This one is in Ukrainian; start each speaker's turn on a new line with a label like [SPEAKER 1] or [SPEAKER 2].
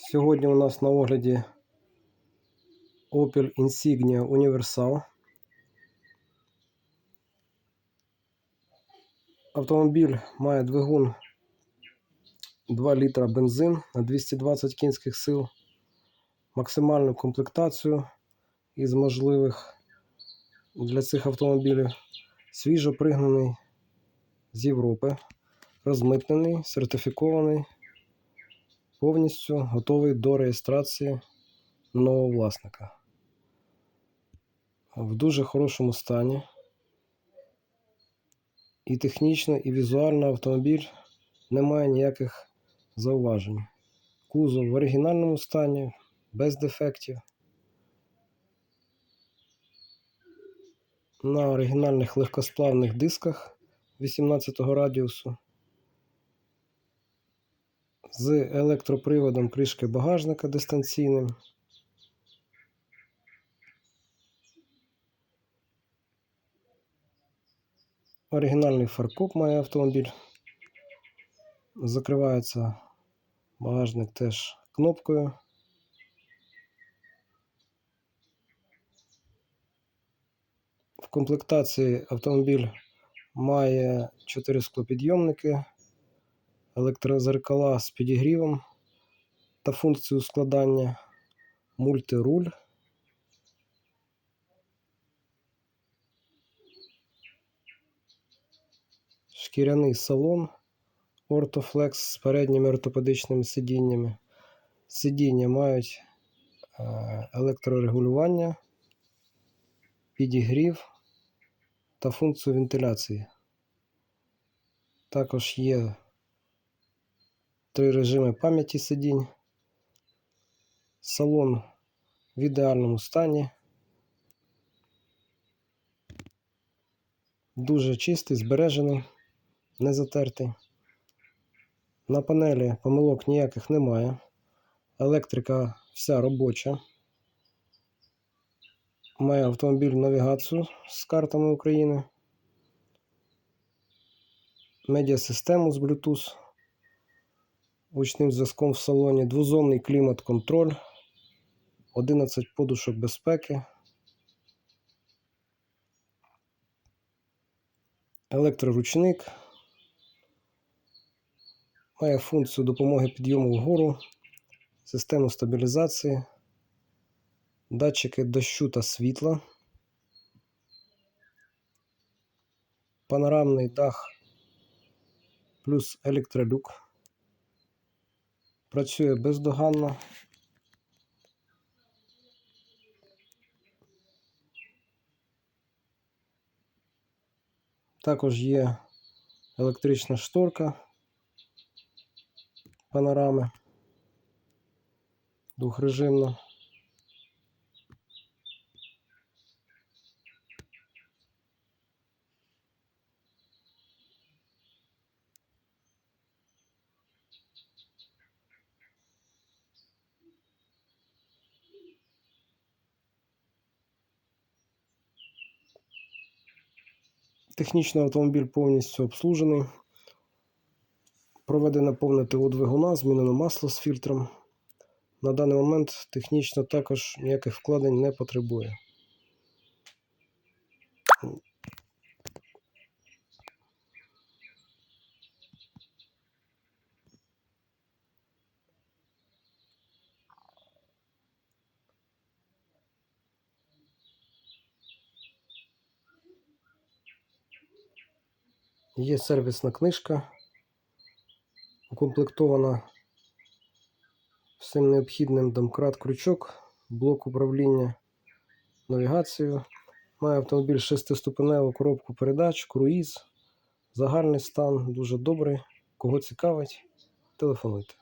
[SPEAKER 1] Сьогодні у нас на огляді Opel Insignia Universal. Автомобіль має двигун 2 літра бензин на 220 кінських сил, максимальну комплектацію із можливих для цих автомобілів, свіжо пригнаний з Європи, розмитнений, сертифікований, повністю готовий до реєстрації нового власника. В дуже хорошому стані. І технічно, і візуально автомобіль не має ніяких зауважень. Кузов в оригінальному стані, без дефектів. На оригінальних легкосплавних дисках 18 радіусу. З електроприводом кришки багажника дистанційним. Оригінальний фаркоп має автомобіль. Закривається багажник теж кнопкою. В комплектації автомобіль має 4 склопідйомники, електрозеркала з підігрівом та функцію складання, мультируль. шкіряний салон Ортофлекс з передніми ортопедичними сидіннями. Сидіння мають е, електрорегулювання, підігрів та функцію вентиляції. Також є три режими пам'яті сидінь. Салон в ідеальному стані. Дуже чистий, збережений не затертий. На панелі помилок ніяких немає. Електрика вся робоча. Має автомобіль навігацію з картами України. Медіасистему з Bluetooth. Гучним зв'язком в салоні, двозонний клімат-контроль, 11 подушок безпеки. Електроручник. Має функцію допомоги підйому вгору, систему стабілізації, датчики дощу та світла, панорамний дах плюс електролюк. Працює бездоганно. Також є електрична шторка панорами двохрежимна. Технічно автомобіль повністю обслужений. Проведено повне ТО двигуна, змінено масло з фільтром. На даний момент технічно також ніяких вкладень не потребує. Є сервісна книжка, укомплектована всім необхідним домкрат крючок, блок управління навігацією. Має автомобіль шестиступеневу коробку передач, круїз, загальний стан дуже добрий. Кого цікавить, телефонуйте.